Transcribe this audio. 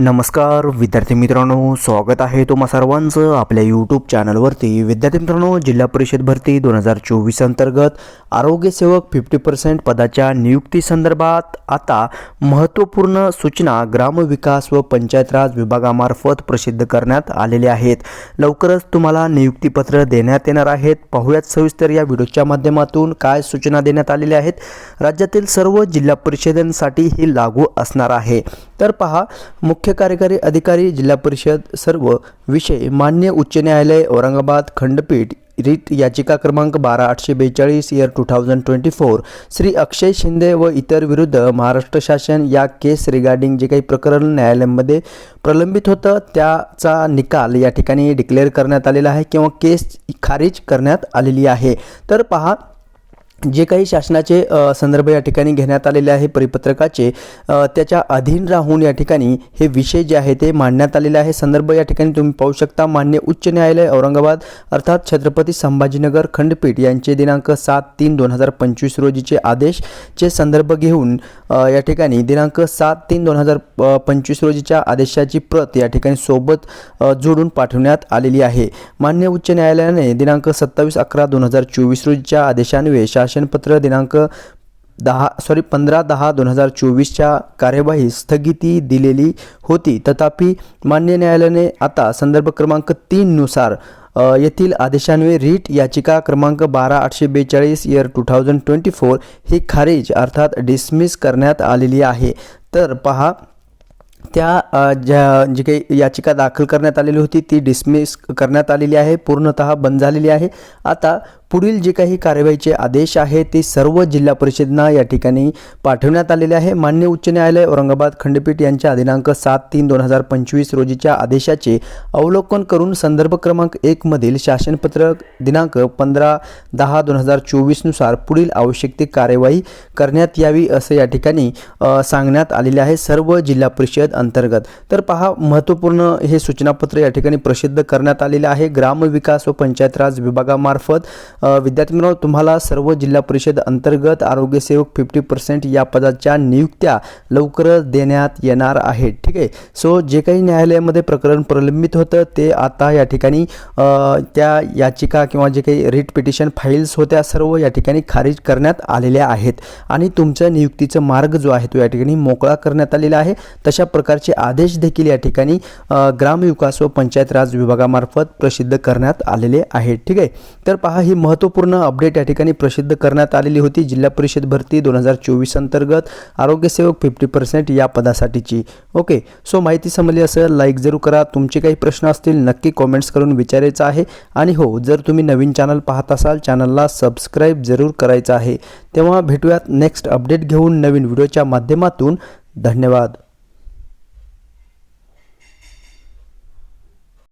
नमस्कार विद्यार्थी मित्रांनो स्वागत आहे तुम्हा सर्वांचं आपल्या यूट्यूब चॅनलवरती विद्यार्थी मित्रांनो जिल्हा परिषद भरती दोन हजार चोवीस अंतर्गत आरोग्यसेवक फिफ्टी पर्सेंट पदाच्या नियुक्तीसंदर्भात आता महत्त्वपूर्ण सूचना ग्रामविकास व पंचायत राज विभागामार्फत प्रसिद्ध करण्यात आलेले आहेत. लवकरच तुम्हाला नियुक्तीपत्र देण्यात येणार आहेत. पाहुयात सविस्तर या व्हिडिओच्या माध्यमातून काय सूचना देण्यात आलेल्या आहेत. राज्यातील सर्व जिल्हा परिषदांसाठी ही लागू असणार आहे. तर पहा मुख्य कार्यकारी अधिकारी जिल्हा परिषद सर्व विषय मान्य उच्च न्यायालय औरंगाबाद खंडपीठ रीट याचिका क्रमांक बारा आठशे बेचाळीस year two thousand twenty four. Shri Akshay Shinde व इतर विरुद्ध महाराष्ट्र शासन या केस रिगार्डिंग जे काही प्रकरण न्यायालयामध्ये प्रलंबित होतं त्याचा निकाल या ठिकाणी डिक्लेअर करण्यात आलेला आहे किंवा केस खारिज करण्यात आलेली आहे. तर पहा जे काही शासनाचे संदर्भ या ठिकाणी घेण्यात आलेले आहे परिपत्रकाचे त्याच्या अधीन राहून या ठिकाणी हे विषय जे आहे ते मांडण्यात आलेले आहे. संदर्भ या ठिकाणी तुम्ही पाहू शकता मान्य उच्च न्यायालय औरंगाबाद अर्थात छत्रपती संभाजीनगर खंडपीठ यांचे दिनांक सात तीन दोन हजार पंचवीस रोजीचे आदेशचे संदर्भ घेऊन या ठिकाणी दिनांक सात तीन दोन हजार पंचवीस रोजीच्या आदेशाची प्रत या ठिकाणी सोबत जोडून पाठवण्यात आलेली आहे. मान्य उच्च न्यायालयाने दिनांक सत्तावीस अकरा दोन हजार चोवीस रोजीच्या आदेशान्वये शासनपत्र दिनांक दहा सॉरी पंधरा दहा दोन हजार चोवीसच्या कार्यवाही स्थगिती दिलेली होती. तथापि मान्य न्यायालयाने आता संदर्भ क्रमांक तीननुसार येथील आदेशान्वये रीट याचिका क्रमांक बारा आठशे बेचाळीस year two thousand twenty four ही खारिज अर्थात डिसमिस करण्यात आलेली आहे. तर पहा त्या ज्या जी काही याचिका दाखल करण्यात आलेली होती ती डिसमिस करण्यात आलेली आहे पूर्णतः बंद झालेली आहे. आता पुढील जे काही कार्यवाहीचे आदेश आहे ते सर्व जिल्हा परिषदांना या ठिकाणी पाठवण्यात आलेले आहे. मान्य उच्च न्यायालय औरंगाबाद खंडपीठ यांच्या दिनांक सात तीन दोन हजार पंचवीस रोजीच्या आदेशाचे अवलोकन करून संदर्भ क्रमांक एकमधील शासनपत्र दिनांक पंधरा दहा दोन हजार चोवीसनुसार पुढील आवश्यक ती कार्यवाही करण्यात यावी असं या ठिकाणी सांगण्यात आलेले आहे. सर्व जिल्हा परिषद अंतर्गत. तर पहा महत्त्वपूर्ण हे सूचनापत्र या ठिकाणी प्रसिद्ध करण्यात आलेले आहे. ग्रामविकास व पंचायत राज विभागामार्फत विद्यार्थी मित्रांनो तुम्हाला सर्व जिल्हा परिषद अंतर्गत आरोग्यसेवक फिफ्टी पर्सेंट या पदाच्या नियुक्त्या लवकरच देण्यात येणार आहेत. ठीक आहे? सो जे काही न्यायालयामध्ये प्रकरण प्रलंबित होतं ते आता या ठिकाणी त्या याचिका किंवा जे काही रिट पिटिशन फाईल्स होत्या सर्व या ठिकाणी खारिज करण्यात आलेल्या आहेत. आणि तुमच्या नियुक्तीचा मार्ग जो आहे तो या ठिकाणी मोकळा करण्यात आलेला आहे. तशा प्रकारचे आदेश देखील या ठिकाणी ग्रामविकास व पंचायत राज विभागामार्फत प्रसिद्ध करण्यात आलेले आहेत. ठीक आहे? तर पहा ही महत्त्वपूर्ण अपडेट या ठिकाणी प्रसिद्ध करण्यात आलेली होती. जिल्हा परिषद भरती दोन हजार चोवीस अंतर्गत आरोग्यसेवक फिफ्टी पर्सेंट या पदासाठीची. ओके? सो माहिती समजली असेल लाईक जरूर करा. तुमचे काही प्रश्न असतील नक्की कॉमेंट्स करून विचारायचं आहे. आणि हो जर तुम्ही नवीन चॅनल पाहत असाल चॅनलला सबस्क्राईब जरूर करायचं आहे. तेव्हा भेटूयात नेक्स्ट अपडेट घेऊन नवीन व्हिडिओच्या माध्यमातून. धन्यवाद.